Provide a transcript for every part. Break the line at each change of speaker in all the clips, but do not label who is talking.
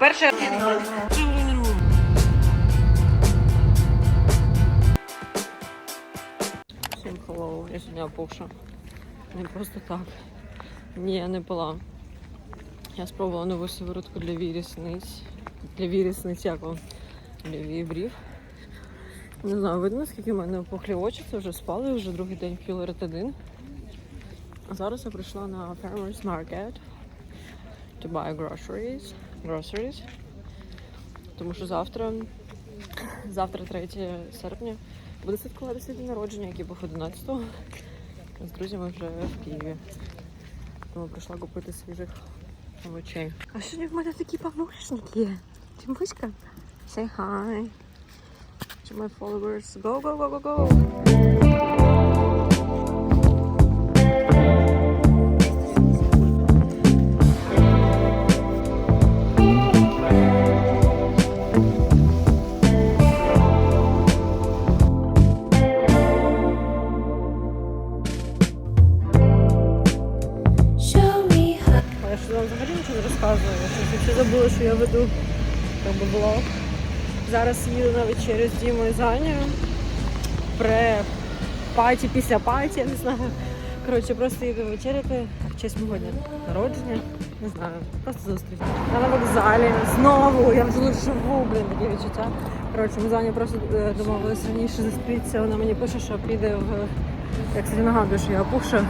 Перше. Всім hello, я сьогодні опухша. Не просто так. Ні, я не пила. Я спробувала нову сиворотку для вій рісниць. Для вій рісниць, як вам? Для вій брів. Не знаю, видно, скільки в мене опухлі очі, це вже спали, вже другий день п'ю леретидин. А зараз я прийшла на Farmers Market to buy groceries. Groceries. Тому що завтра, завтра 3 серпня, буде святкуватися день народження, який був 11-го. З друзями вже в Києві. Тому прийшла купити свіжих овочей. А сьогодні в мене такі помощники. Тимуська, say hi to my followers. Go, go, go, go, go! Вечерю з Дімою з Анею. Пре паті після паті, я не знаю. Коротше, просто їду вечеряти в честь мого дня народження. Не знаю, просто зустріч. Я на вокзалі знову, я вже живу, блін, таке відчуття. Коротше, ми з Анею просто е, домовилися раніше зустрітися. Вона мені пише, що піде в. Я, кстати, нагадую, що я опухша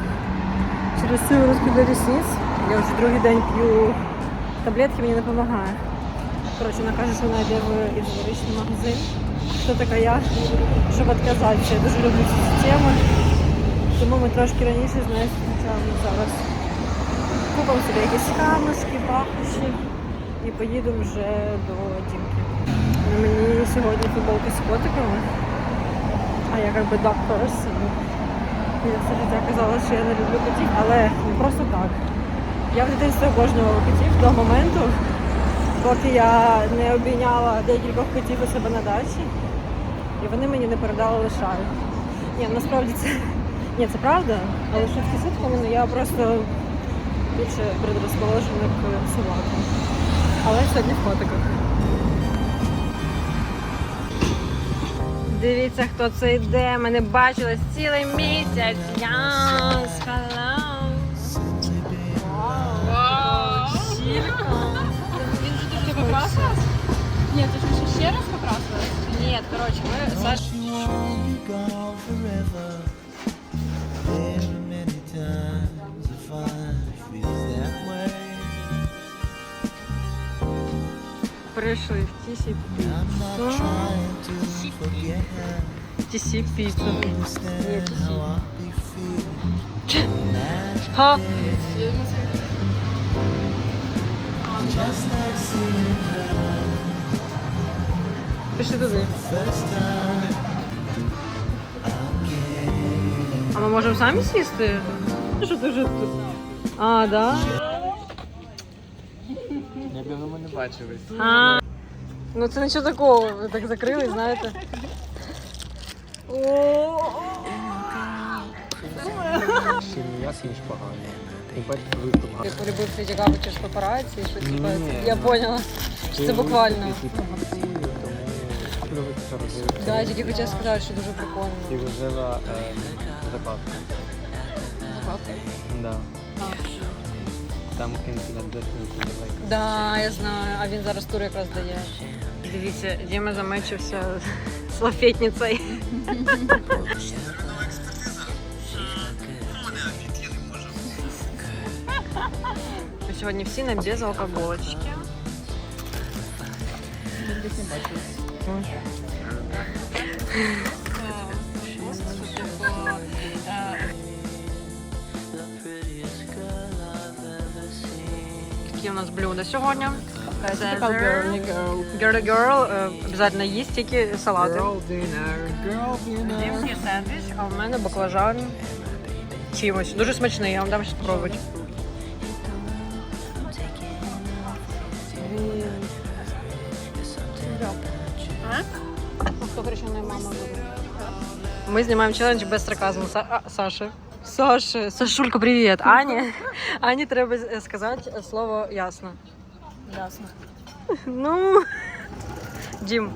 через сиворотку для рісниць. Я вже другий день п'ю таблетки, мені не допомагає. Коротше, вона каже, що вона йде в ізолоричний магазин. Хто така я, щоб відказатися. Я дуже люблю ці системи. Тому ми трошки раніше з нею зустрічаємо зараз. Купимо собі якісь камушки, пахощі і поїдемо вже до Дімки. Мені сьогодні футболка з котиками, а я як би dog person. Я все життя казала, що я не люблю котів, але не просто так. Я в дитинстві обожнювала котів до моменту, поки я не обійняла декількох котів у себе на дачі, і вони мені не передали лишаю. Ні, насправді це ні, це правда, але шутки шутками, ну я просто більше предрозположена к собакам. Але сьогодні в котиках. Дивіться, хто це йде. Ми не бачили цілий місяць. Яс,
be feeling.
Ха.
Seeing
туди. А ми можемо самі сісти? Що ти вже тут? А, да?
Я давно ми не бачились.
А. Ну це нічого такого, ви так закрили, знаєте.
Ще не я ніж поганий. І батько випив.
Ти полюбив цей цікаво через папараці, що типа, я поняла, що це буквально. Да, тільки хотіла сказати, що дуже прикольно.
І вжила е, закладку. Да. Там кінці на дешевку далеко.
Да, я знаю, а він зараз тур якраз дає. Дивіться, Діма замечився з лафетницею. Сьогодні всі на безалкоголочки. Такі у нас блюда сьогодні. Це girly girl. е, Обязательно їсть тільки салати.
Girl dinner, girl dinner.
Дімський сендвіч, а в мене баклажан чимось. Дуже смачний, я вам дам ще спробувати. Ми знімаємо челендж без сарказму. Са- а, Саші. Саші, Сашулька, привіт. Ані, Ані треба сказати слово ясно.
Ясно.
Ну. Дім.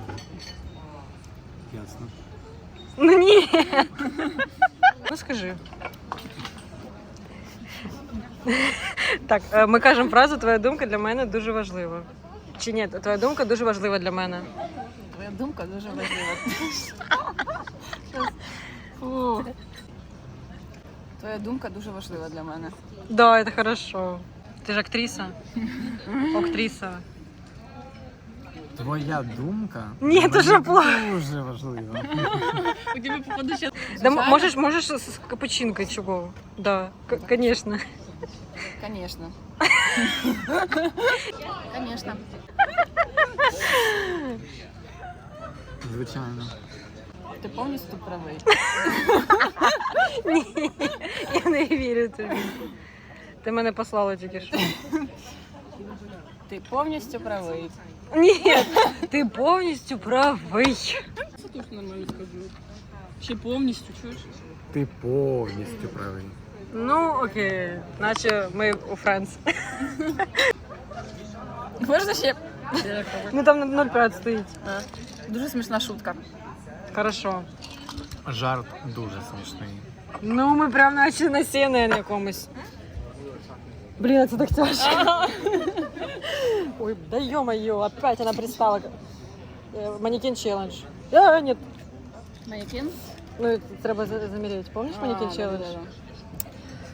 Ясно.
Ну ні. Ну скажи. Так, е, ми кажемо фразу Твоя думка для мене дуже важлива. Чи ні, твоя думка дуже важлива для мене.
Твоя думка дуже важлива. Фу. Твоя думка дуже важлива для мене.
Да, это хорошо. Ти ж актриса. Актриса.
Твоя думка
Ні,
мені
дуже плохо.
дуже важлива.
У тебе попаду ще.
Да, м- можеш, можеш з з капучинкою чого? Да, к- конечно.
Конечно. Конечно.
Звичайно.
Ти повністю правий.
Ні, я не вірю тобі. Ти мене послала тільки що.
Ти повністю правий.
Ні, ти повністю правий.
Це точно нормально скажу. Ще повністю, чуєш?
Ти повністю правий.
Ну, окей, наче ми у Френс.
Можна ще?
Ну там на 0,5 стоїть.
Дуже смішна шутка.
Хорошо.
Жарт дуже смішний.
Ну, ми прям наче на на якомусь. Блін, це так тяжко. Ой, да ё-моё, опять она пристала. Э, Манекен челлендж. А, нет,
Манекен?
ну это треба за- замереть. Помнишь манекен челлендж?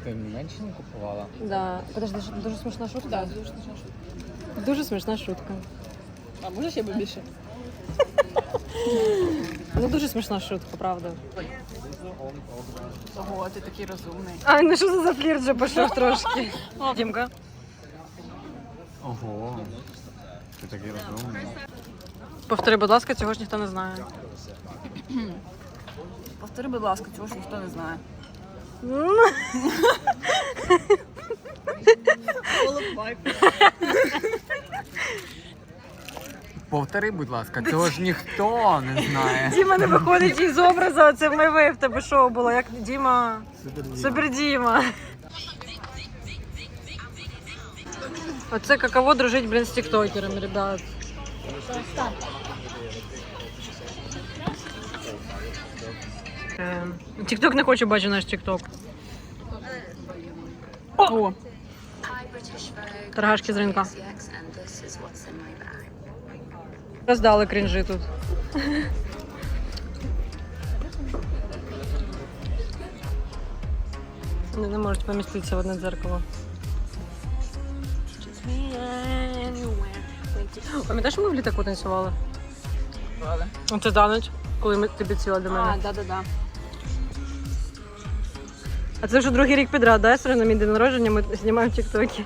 Ти менше не купувала?
Да. Подожди, ж- дуже смішна шутка.
Так, дуже смішна шутка.
Дуже смішна шутка.
А може ще більше?
Ну дуже смішна шутка, правда.
Ого, ти такий розумний.
Ай, ну що це за флірт вже пішов трошки. Дімка.
Ого. Ти такий розумний.
Повтори, будь ласка, цього ж ніхто не знає.
Повтори, будь ласка, цього ж ніхто не знає.
Повтори, будь ласка, цього ж ніхто не знає.
Діма не виходить із образу, це ви в тебе шоу було, як Діма. Супер Діма. Оце каково дружить, блін, з тіктокерами, ребят. Ем, Тікток не хоче бачити наш тікток.
О,
Торгашки з ринка. Роздали крінжі тут. Вони не можуть поміститися в одне дзеркало. Пам'ятаєш, ми в літаку танцювали?
правда.
Це танець, коли ми ти підсіла до мене.
да-да-да.
А це вже другий рік підряд, да? Сьогодні на мій день народження ми знімаємо тіктоки.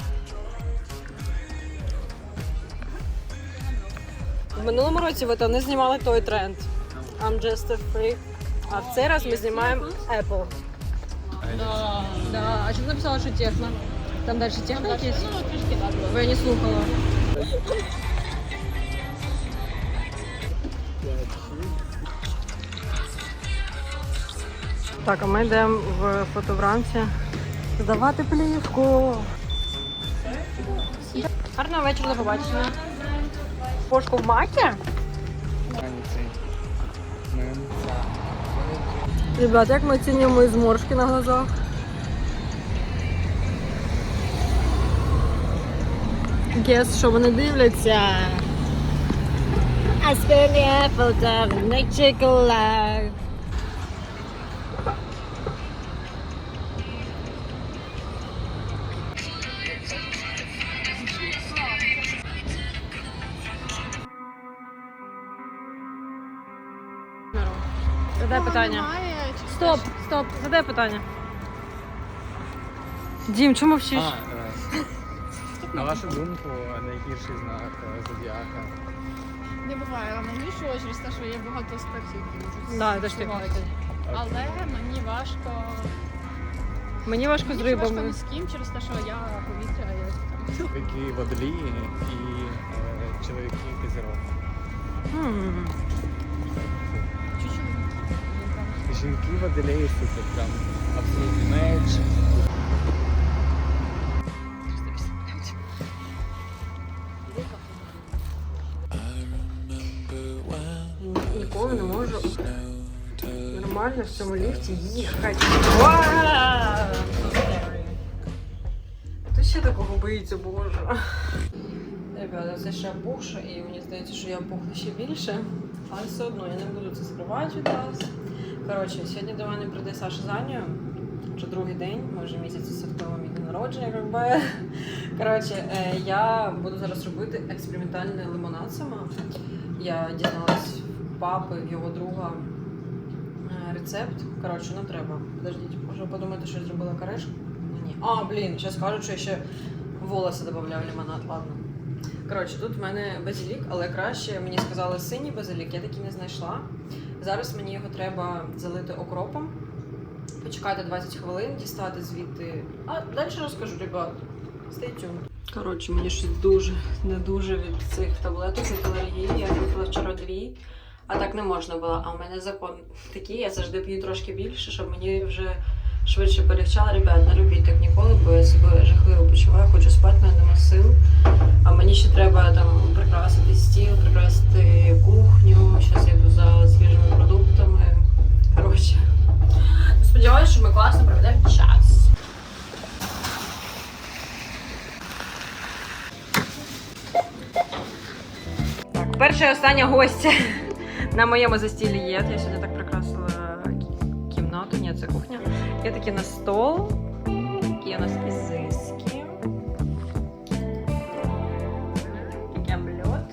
В минулому році ви там не знімали той тренд. I'm just a freak. А в цей раз ми знімаємо Apple.
Да.
Да. А чому написала, що техно? Там далі техно якісь?
Ну.
Бо я не слухала. Так, а ми йдемо в фотобранці здавати плівку. Гарного вечора, до побачення. Пошку в макі? Ребят, як ми оцінюємо і зморшки на глазах? Гес, що вони дивляться? Аспірія, фото, нечекола. Задай питання. Дім, чому вчиш?
А, е, на вашу думку, найгірший знак е, зодіака.
Не буває, але мені що через те, що є багато аспектів, які можуть
Да, це ж ти
співати. Але мені важко.
Мені важко з
Мені важко
рибами.
ні з ким через те, що я повітря, я там.
Чоловіки водолії і е, чоловіки козірог.
М
жінки в Аделеї супер, прям абсолютно меч.
Ніколи не можу нормально в цьому ліфті їхати. Хто ще такого боїться, боже? Ребята, все ще опухше і мені здається, що я опухну ще більше, але все одно я не буду це скривати від вас. Коротше, сьогодні до мене прийде Саша Заня. Вже другий день, ми вже місяць святкуємо мій день народження, як би. Коротше, е, я буду зараз робити експериментальний лимонад сама. Я дізналась в папи, в його друга е, рецепт. Коротше, ну треба. Подождіть, може подумати, що я зробила корешку? Ні. А, блін, зараз кажуть, що я ще волоси додавав в лимонад, ладно. Коротше, тут в мене базилік, але краще мені сказали синій базилік, я такий не знайшла. Зараз мені його треба залити окропом, почекати 20 хвилин, дістати звідти. А далі розкажу, ребят. Stay tuned. Коротше, мені щось дуже не дуже від цих таблеток від алергії. Я випила вчора дві, а так не можна було. А в мене закон такий, я завжди п'ю трошки більше, щоб мені вже швидше полегчало. Ребят, не робіть так ніколи, бо я себе жахливо почуваю, хочу спати, мене нема сил. А мені ще треба там прикрасити стіл, прикрасити кухню. Зараз я йду за свіжими продуктами. Коротше. Сподіваюся, що ми класно проведемо час. Так, перша і остання гостя на моєму застіллі є. Я сьогодні так прикрасила кімнату. Ні, це кухня. Є такі на стол. Є у нас ізиски. Кемльот.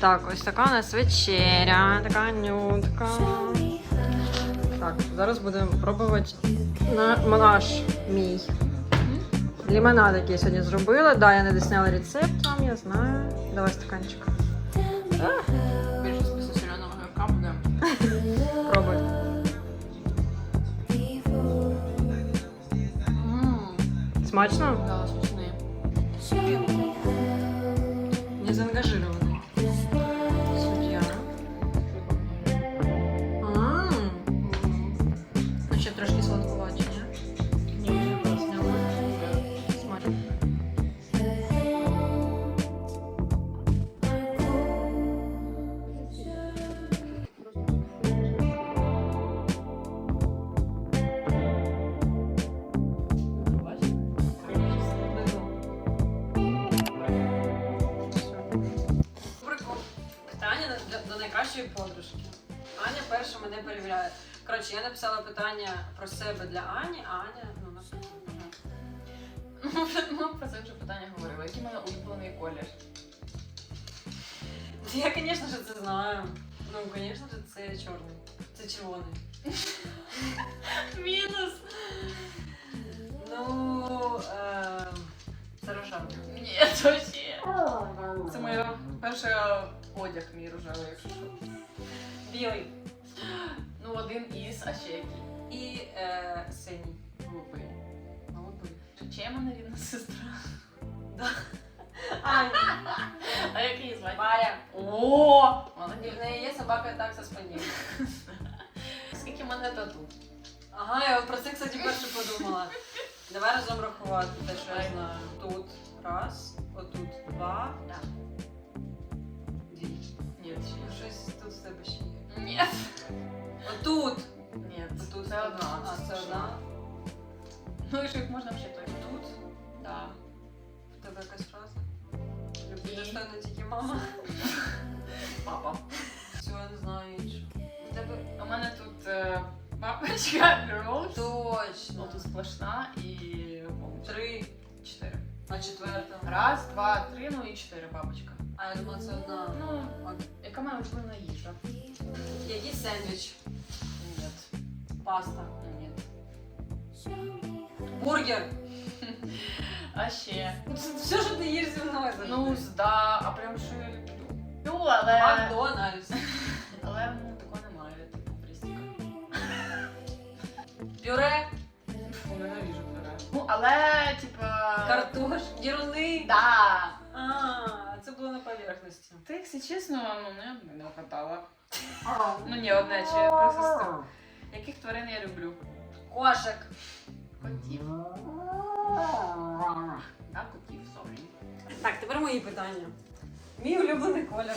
Так, ось така у нас вечеря, така нютка. Так, зараз будемо пробувати на наш мій. Лимонад, який я сьогодні зробила. Да, я не досняла рецепт вам, я знаю. Давай стаканчик.
Більше спису соляного гірка буде.
Пробуй. Смачно?
Да, смачний.
Не заангажирований. Перша мене перевіряє. Коротше, я написала питання про себе для Ані, а Аня ну написала.
Ну, Ми про це вже питання говорили. Який в мене улюблений колір?
Я, звісно ж, це знаю. Ну, звісно ж, це чорний. Це червоний.
Мінус.
Ну, е, це рожевий.
Ні, то ще. Це моє перший одяг мій рожевий, якщо що.
Білий.
Ну, один із, а ще який?
І е, синій.
Голубий.
Голубий.
Чи в мене рідна сестра?
Аня.
А як її звати?
Варя.
О!
І в неї є собака такса спанієль.
Скільки в мене тату?
Ага, я от про це, кстати, перше подумала. Давай разом рахувати те, що я знаю. Тут раз, отут два.
Так.
Дві.
Ні,
Ну,
ще.
Щось тут з тебе ще є.
Ні.
Отут.
Ні,
Отут.
це одна.
А, це одна.
Ну і що їх можна ще той?
Тут.
Да.
В тебе якась фраза. Люблю
І?
достойно тільки мама.
Папа.
Цього я не знаю інше. В тебе
У мене тут е, папочка, Роуз.
точно.
Тут сплошна і голубчик.
Три,
Чотири.
а четверта.
Раз, два, три, ну і чотири бабочка.
А я думала, це одна.
Ну,
Окей.
яка моя улюблена їжа?
Який сендвіч?
Ні.
Паста.
Ні.
Бургер.
А ще.
Все, що ти їш зі мною завжди.
Ну, да, а прям що я люблю. Ну, але.
Макдональдс.
Але ну, такого немає, типу фрістіка.
Пюре.
Фу, ненавіжу пюре. Ну, але, типа.
Картош. Діруни.
Да.
А, це було на поверхності.
Ти, якщо чесно, ну, не, не вгадала. Ну, ні, одне чи про сестру. Яких тварин я люблю?
Кошик.
Котів. Да, котів, сорі.
Так, тепер мої питання. Мій улюблений колір.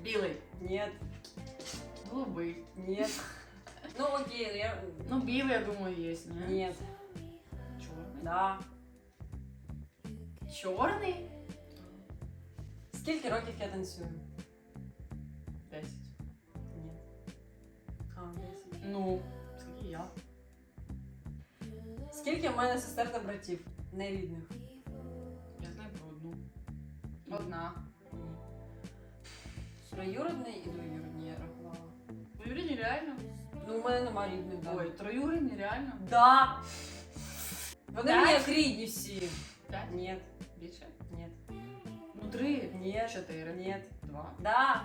Білий.
Нет.
Голубий.
Нет. Ну окей, я...
Ну, білий, я думаю, є, ні?
Нет.
Чорний.
Да.
Чорний?
Скільки років я танцюю?
Десять.
Ні. А, 10.
Ну, скільки я?
Скільки в мене сестер та братів? Нерідних.
Я знаю про одну. Одна.
Ні. Троюродний і двоюродний я рахувала.
Двоюрідні реально?
Ну, у мене нема рідних, да.
Ой, троюрідні реально?
Да. Вони
П'ять?
мені як рідні всі.
П'ять?
Ні,
Більше? Три.
ні,
Чотири.
ні.
Два.
Да.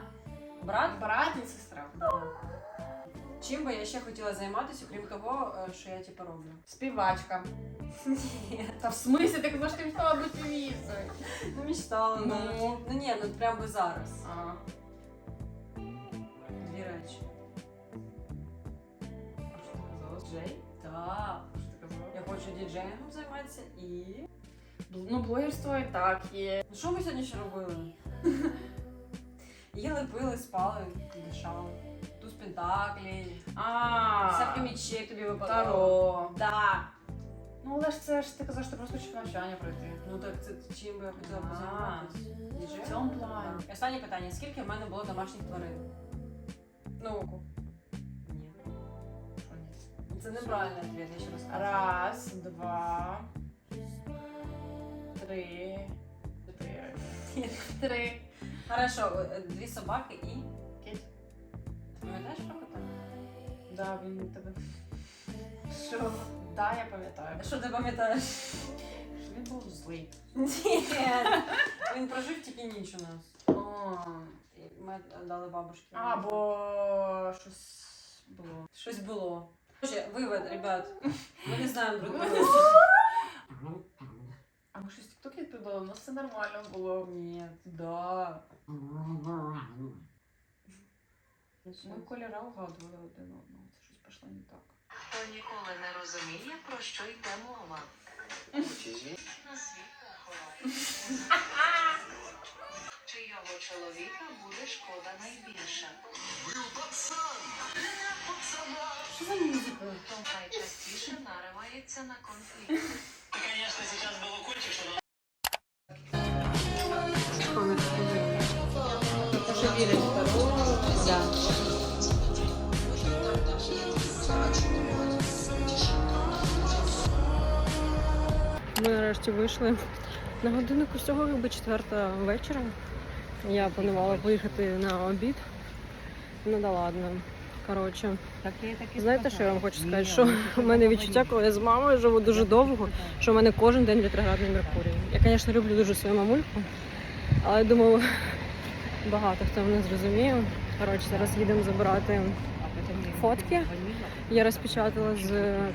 Брат?
Брат і сестра.
Да. Чим би я ще хотіла займатися, окрім того, е, що я типу роблю?
Співачка. Та в смислі, ти казала, що ти мечтала бути певицею.
Ну, мечтала,
Ну.
ну. Ну ні, ну прям би зараз.
А,
Дві речі.
а що ти казала? Джей?
Так.
Що ти казала?
Я хочу діджеїнгом займатися і.
Ну, блогерство і так є.
Ну що ми сьогодні ще робили? Їли, пили, спали, дишали. Туз пентаклі.
А,
Десятка мічей тобі випадало.
Таро.
Да.
Ну, але ж це ж ти казав, що ти просто хочеш навчання пройти.
Ну так це чим би я хотіла
А.
позайматися?
В цьому плані.
Так. Останнє питання. Скільки в мене було домашніх тварин? Ну. Ні.
Що ні?
Це неправильний відповідь, я ще раз кажу.
Раз, два, три, чотири. Три.
Хорошо, е, дві собаки і.
Кіт.
Ти пам'ятаєш про кота?
Да, він тебе. Що? Да, я пам'ятаю.
Що ти пам'ятаєш?
Що він був злий.
Ні. Він прожив тільки ніч у нас.
О,
І Ми дали бабушці.
А, бо щось було.
Щось було. Короче, вивод, ребят. Ми не знаємо друг друга.
А ми щось в тіктокі відповідали, у нас все нормально було.
Ні, да.
Ми кольора вгадували один одного. Це щось пішло не так.
Хто ніколи не розуміє, про що йде мова. На світ. Чийого чоловіка буде шкода найбільше.
Що за музика?
Хто найчастіше наривається на конфлікт.
Ми нарешті вийшли на годиннику всього якби четверта вечора. Я планувала поїхати на обід. Ну да ладно. Коротше, знаєте, що я вам хочу сказати? Що у мене відчуття, коли я з мамою живу дуже довго, що в мене кожен день ретроградний Меркурій. Я, звісно, люблю дуже свою мамульку, але я думаю, багато хто мене зрозуміє. Коротше, зараз їдемо забирати фотки. Я розпечатала з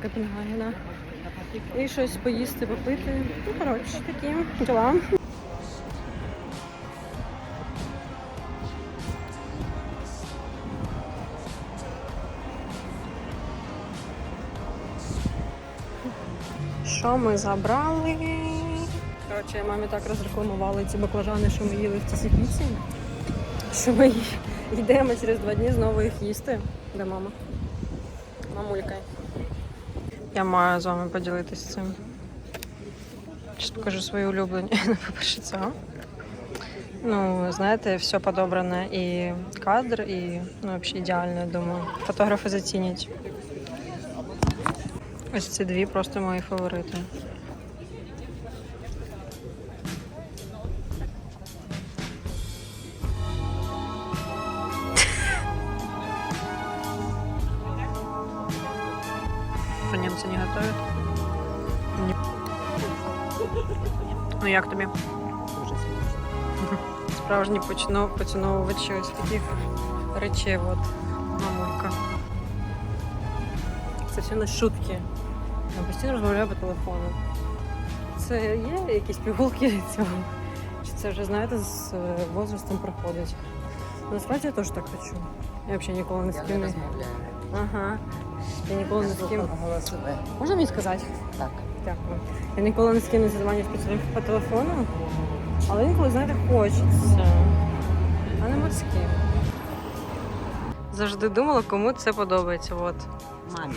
Копенгагена. І щось поїсти, попити. Ну, коротше, такі діла. Що ми забрали? Коротше, мамі так розрекламували ці баклажани, що ми їли в цій піці. Що ми йдемо через два дні знову їх їсти. Де мама? Мамулька. Я маю з вами поділитися цим. Зараз покажу свої улюблені. По-перше, цього. Ну, знаєте, все подобране і кадр, і ну, взагалі ідеально, я думаю. Фотографи зацінять. Ось ці дві просто мої фаворити. Что немцы не готовят? Не- Ну як тобі? Справжні поціновувачі ось таких речей, от мамулька. Це все на шутки. Постійно розмовляю по телефону. Це є якісь пігулки цього? Чи це вже, знаєте, з е, возрастом проходить? Насправді я теж так хочу. Я взагалі ніколи не з ким не. Ага. Я ніколи не з ким. Можна мені сказати?
Так.
Дякую. Я ніколи не з ким не займаюся по телеф- по телефону, але інколи, знаєте, хочеться. А нема з ким. Завжди думала, кому це подобається. От.
Мамі.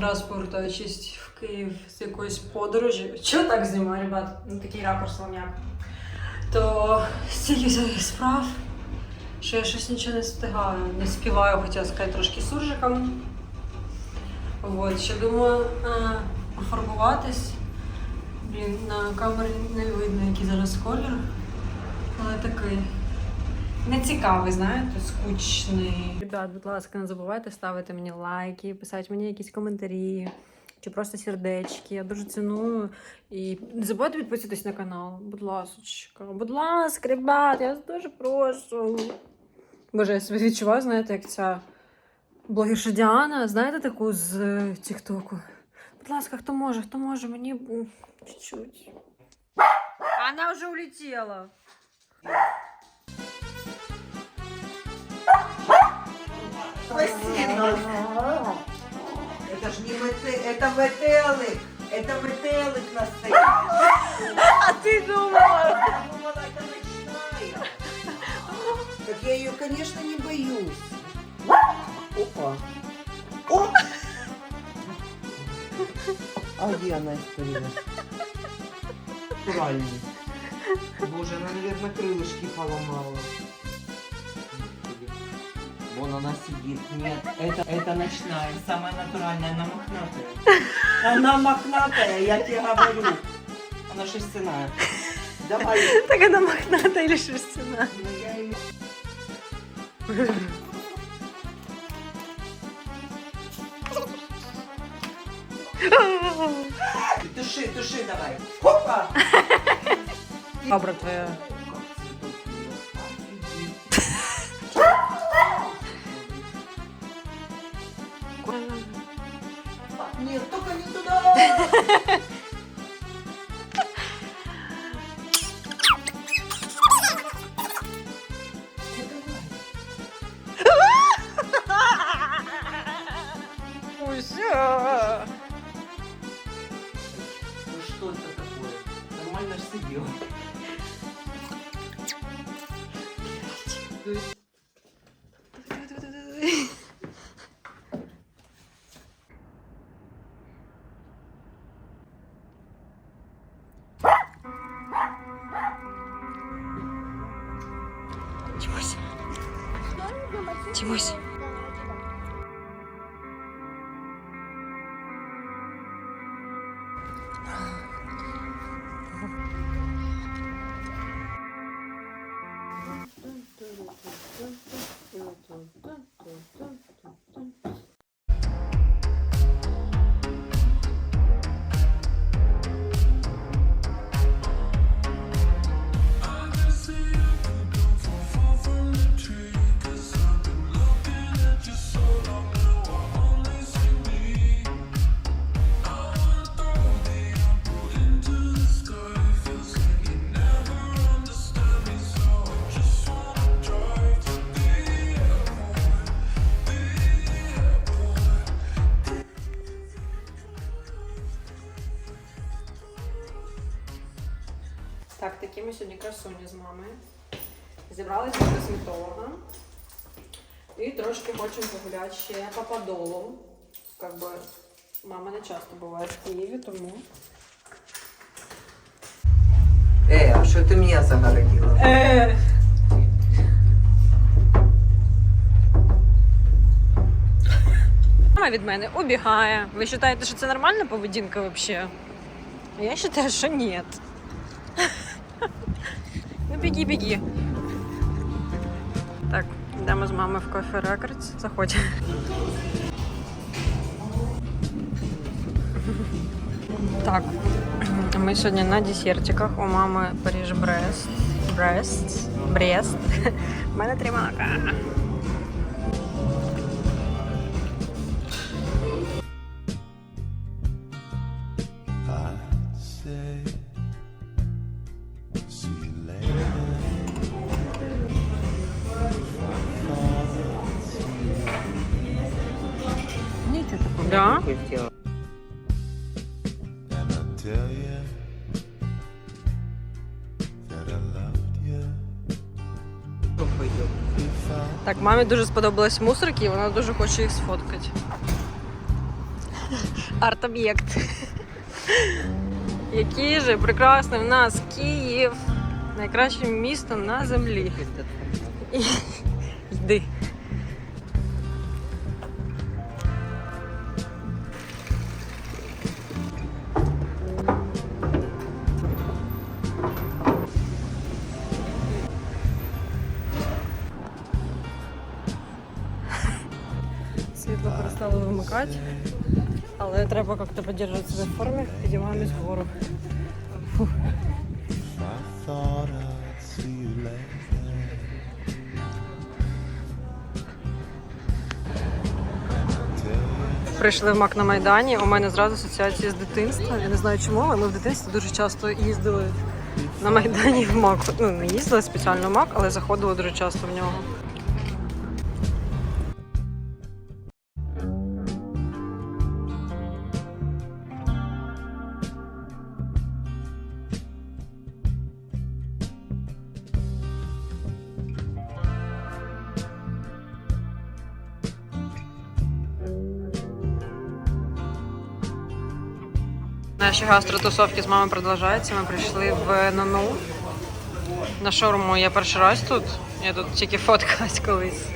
Раз повертаючись в Київ з якоїсь подорожі. Чого так знімаю, ребят? Ну такий ракурс лам'як. То стільки всяких справ, що я щось нічого не встигаю. Не співаю, хотіла сказати трошки суржиком. От, ще думаю е, пофарбуватись. Блін, на камері не видно, який зараз колір. Але такий. Нецікавий, знаєте, скучний. Ребят, будь ласка, не забувайте ставити мені лайки, писати мені якісь коментарі чи просто сердечки. Я дуже ціную. І не забувайте підписатись на канал. Будь ласочка. Будь ласка, ребят, я вас дуже прошу. Боже, я себе відчуваю, знаєте, як ця блогерша Діана, знаєте таку з е, Тіктоку. Будь ласка, хто може, хто може, мені чуть-чуть. Вона вже улетіла.
Это ж не мете... это метелик. Это метелик настоящий.
А ти думала?
Я думала, это ночная. Так я ее, конечно, не боюсь. Опа. О! А где она испарилась? Натуральный. Боже, она, наверное, крылышки поломала. Вон она сидит. Нет, это, это ночная, самая натуральная, она мохнатая. Она мохнатая, я тебе говорю. Она шерстяная. Давай.
Так вона мохната или шерстяна?
Ну, я Туши, туши давай. Опа!
Добре твоя.
Нормально
Хочемо погуляти ще по Подолу. Как би мама не часто буває в Києві, тому.
Э, а что ты меня загородила?
Е. Мама від мене убігає. Ви вважаєте, що це нормальна поведінка взагалі? А я вважаю, що ні. Ну, біги, біги. Так, йдемо з мамою в кофе Рекордс. Заходь. Так, ми сьогодні на десертиках. У мами Париж Брест. Брест. Брест. У мене три молока. Так, мамі дуже сподобались мусорки, і вона дуже хоче їх сфоткати. Арт-об'єкт. Який же прекрасний в нас Київ. Найкраще місто на землі. Підтримувати себе в
I'd see you later.
Прийшли в Мак на Майдані. У мене зразу асоціації з дитинства. Я не знаю чому, але ми в дитинстві дуже часто їздили на Майдані в Мак. Ну, не їздили спеціально в Мак, але заходили дуже часто в нього. Наші гастротусовки з мамою продовжуються. Ми прийшли в Нону. На шаурму я перший раз тут. Я тут тільки фоткалась колись.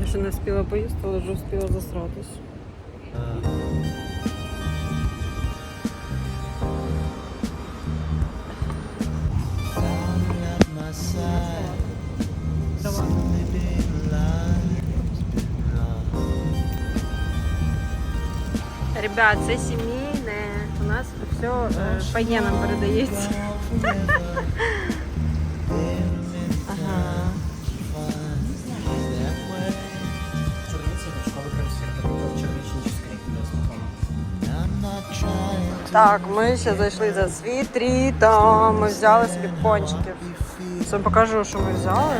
Я ще не встигла поїсти, але вже встигла засратись. Ребят, це сімейне. У нас все по генам передається.
Ага.
Так, ми ще зайшли за світрітом. Ми взяли собі пончиків. Це покажу, що ми взяли.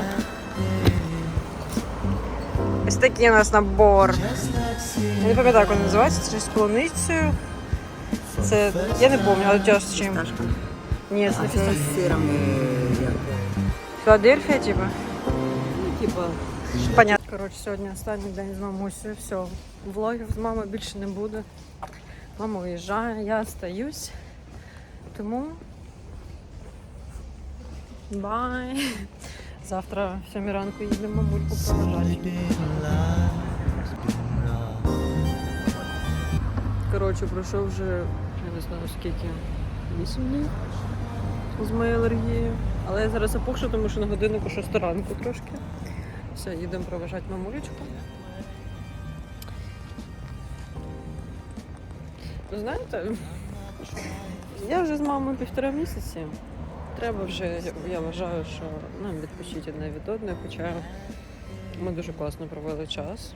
Ось такий у нас набор. Я не пам'ятаю, як він називається, це щось з полуницею. Це, я не пам'ятаю, але тя з чим. Ні, з написано. Філадельфія, типа? Типа. Понятно. Коротше, сьогодні останній день з мамусею. Все, влогів з мамою більше не буде. Мама уїжджає, я остаюсь. Тому бай. Завтра в 7 ранку їдемо мамульку проважати. Коротше, пройшов вже, я не знаю скільки, 8 днів з моєю алергією. Але я зараз опухшу, тому що на годиннику 6 ранку трошки. Все, їдемо проважати мамулечку. Ви знаєте, я вже з мамою півтора місяці. Треба вже, я вважаю, що нам відпочити одне від одної, хоча ми дуже класно провели час.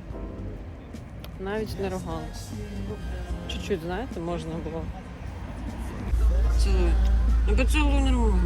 Навіть не ругалися. Чуть-чуть, знаєте, можна було. Цілуй. Ну, поцілуй нормально.